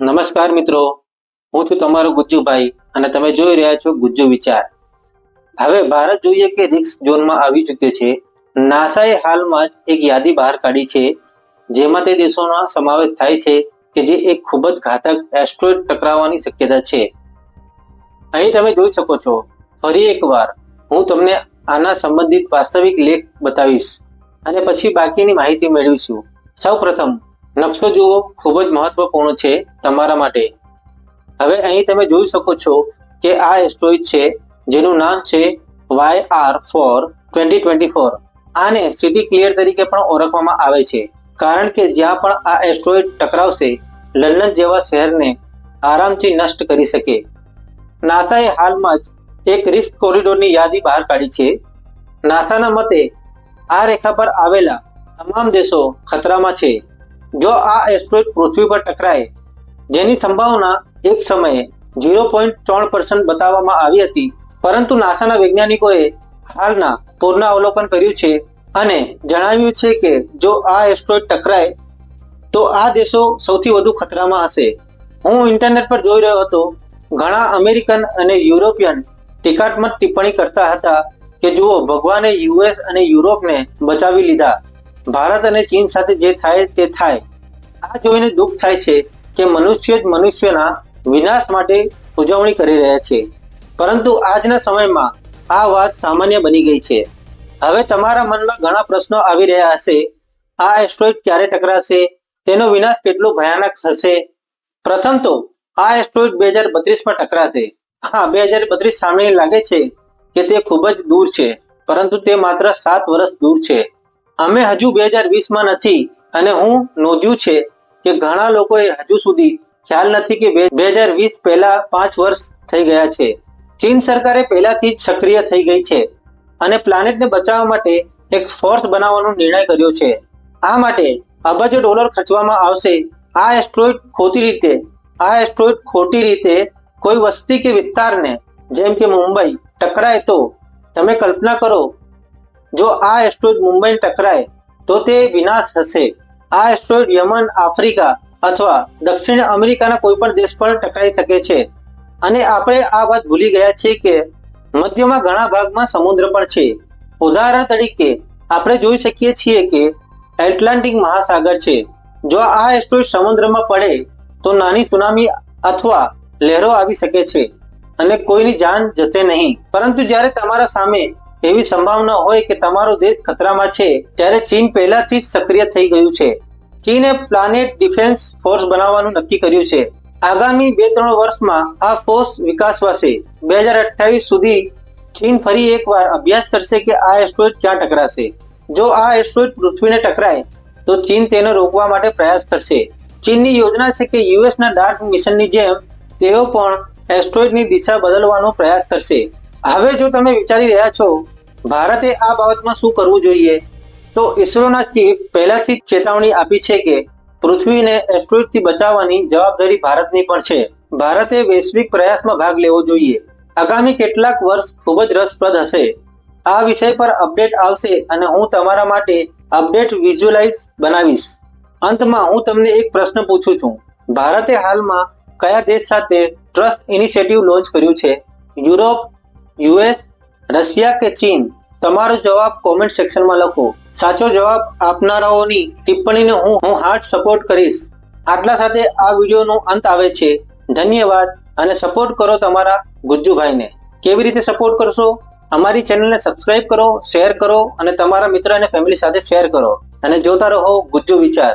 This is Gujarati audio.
નમસ્કાર મિત્રો. હું છું તમારો ગુજ્જુભાઈ અને તમે જોઈ રહ્યા છો ગુજ્જુ વિચાર. હવે ભારત જોઈએ કે રિક્સ ઝોનમાં આવી ચૂક્યો છે. નાસાએ હાલમાં જ એક યાદી બહાર કાઢી છે, જેમાં તે દેશોનો સમાવેશ થાય છે કે જે એક ખૂબ જ ઘાતક એસ્ટ્રોઇડ ટકરાવવાની શક્યતા છે. અહીં તમે જોઈ શકો છો, ફરી એકવાર હું તમને આના સંબંધિત વાસ્તવિક લેખ બતાવીશ અને પછી બાકીની માહિતી મેળવીશું. સૌ પ્રથમ નકશો જુઓ, ખૂબ જ મહત્વપૂર્ણ છે તમારા માટે. હવે અહીં તમે જોઈ શકો છો કે આ એસ્ટ્રોઇડ છે, જેનું નામ છે Y R four twenty twenty four. આને સિટી ક્લિયર તરીકે પણ ઓળખવામાં આવે છે, કારણ કે જ્યાં પણ આ એસ્ટ્રોઇડ ટકરાવશે, લંડન જેવા શહેરને આરામથી નષ્ટ કરી શકે. નાસાએ હાલમાં જ એક રિસ્ક કોરિડોરની યાદી બહાર કાઢી છે. નાસાના મતે, આ રેખા પર આવેલા તમામ દેશો ખતરામાં છે. જો આ એસ્ટ્રોઇડ પૃથ્વી પર ટકરાય, જેની સંભાવના એક સમયે ઝીરો પોઈન્ટ ત્રણ પર્સન્ટ બતાવવામાં આવી હતી, પરંતુ નાસાના વૈજ્ઞાનિકોએ હાલના પૂર્ણ અવલોકન કર્યું છે અને જણાવ્યું છે કે જો આ એસ્ટ્રોઇડ ટકરાય, તો આ દેશો સૌથી વધુ ખતરામાં હશે. હું ઇન્ટરનેટ પર જોઈ રહ્યો હતો, ઘણા અમેરિકન અને યુરોપિયન ટીકાત્મક ટિપ્પણી કરતા હતા કે જુઓ, ભગવાને યુએસ અને યુરોપને બચાવી લીધા. ભારત અને ચીન સાથે જે થાય તે થાય. આ જોઈને દુઃખ થાય છે કે મનુષ્ય જ મનુષ્યના વિનાશ માટે ઉજવણી કરી રહ્યા છે. પરંતુ આજના સમયમાં આ વાત સામાન્ય બની ગઈ છે. હવે તમારા મનમાં ઘણા પ્રશ્નો આવી રહ્યા હશે. આ એસ્ટ્રોઇડ ક્યારે ટકરાશે? તેનો વિનાશ કેટલો ભયાનક હશે? પ્રથમ તો આ એસ્ટ્રોઇડ બે હજાર બત્રીસમાં ટકરાશે. હા, બે હજાર બત્રીસ સામે લાગે છે કે તે ખૂબ જ દૂર છે, પરંતુ તે માત્ર સાત વર્ષ દૂર છે. અમે હજુ બે હજાર વીસમાં નથી અને હું નોંધ્યું છે કે ઘણા લોકોએ હજુ સુધી ખ્યાલ નથી કે બે હજાર વીસ પહેલા પાંચ વર્ષ થઈ ગયા છે. ચીન સરકારે પહેલાથી જ સક્રિય થઈ ગઈ છે અને પ્લાનેટને બચાવવા માટે એક ફોર્સ બનાવવાનો નિર્ણય કર્યો છે. આ માટે અબજો ડોલર ખર્ચવામાં આવશે. આ એસ્ટ્રોઇડ ખોટી રીતે આ એસ્ટ્રોઇડ ખોટી રીતે કોઈ વસ્તી કે વિસ્તારને જેમ કે મુંબઈ ટકરાય તો તમે કલ્પના કરો, જો આ એસ્ટ્રોઇડ મુંબઈને ટકરાય, તો તે વિનાશ હશે. આ એસ્ટ્રોઇડ યમન, આફ્રિકા અથવા દક્ષિણ અમેરિકાના કોઈ પણ દેશ પર ટકરાઈ શકે છે. અને આપણે આ વાત ભૂલી ગયા છીએ કે મધ્યમાં ઘણા ભાગમાં સમુદ્ર પણ છે. ઉદાહરણ તરીકે, આપણે જોઈ શકીએ છીએ કે એટલાન્ટિક મહાસાગર છે. જો આ એસ્ટ્રોઇડ સમુદ્રમાં પડે, તો નાની સુનામી અથવા લહેરો આવી શકે છે અને કોઈની જાન જશે નહીં. પરંતુ જ્યારે તમારા સામે એવી સંભાવના હોય કે તમારો દેશ ખતરામાં છે, ત્યારે ચીન પહેલાથી જ સક્રિય થઈ ગયું છે. ચીને પ્લાનેટ ડિફેન્સ ફોર્સ બનાવવાનું નક્કી કર્યું છે. આગામી બે ત્રણ વર્ષમાં આ ફોર્સ વિકાસવાશે. બે હજાર અઠ્ઠાવીસ સુધી ચીન ફરી એકવાર અભ્યાસ કરશે કે આ એસ્ટ્રોઇડ ક્યાં ટકરાશે. જો આ એસ્ટ્રોઇડ પૃથ્વીને ટકરાય, તો ચીન તેને રોકવા માટે પ્રયાસ કરશે. ચીનની યોજના છે કે યુએસના ડાર્ક મિશનની જેમ, તેઓ પણ એસ્ટ્રોઇડની દિશા બદલવાનો પ્રયાસ કરશે. હવે જો તમે વિચારી રહ્યા છો, ભારતે આ બાબતમાં શું કરવું જોઈએ, તો ઇસરોના ચીફ પહેલાથી જ ચેતવણી આપી છે કે પૃથ્વીને એસ્ટ્રોઇડથી બચાવવાની જવાબદારી ભારતની પણ છે. ભારતે વૈશ્વિક પ્રયાસમાં ભાગ લેવો જોઈએ. આગામી કેટલાક વર્ષ ખૂબ જ રસપ્રદ હશે. આ વિષય પર અપડેટ આવશે અને હું તમારા માટે અપડેટ વિઝ્યુઅલાઇઝ બનાવીશ. અંતમાં હું તમને એક પ્રશ્ન પૂછું છું. ભારતે હાલમાં કયા દેશ સાથે ટ્રસ્ટ ઇનિશિયેટિવ લોન્ચ કર્યું છે? યુરોપ યુએસ, રશિયા કે ચીન? તમારો જવાબ કોમેન્ટ સેક્શનમાં લખો. સાચો જવાબ આપનારાઓની ટિપ્પણીને હું હું હાર્ટ સપોર્ટ કરીશ. આટલા સાથે આ વિડીયોનો અંત આવે છે. ધન્યવાદ અને સપોર્ટ કરો તમારા ગુજ્જુભાઈને. કેવી રીતે સપોર્ટ કરશો? અમારી ચેનલને સબસ્ક્રાઇબ કરો શેર કરો અને તમારા મિત્ર અને ફેમિલી સાથે શેર કરો અને જોતા રહો ગુજ્જુ વિચાર.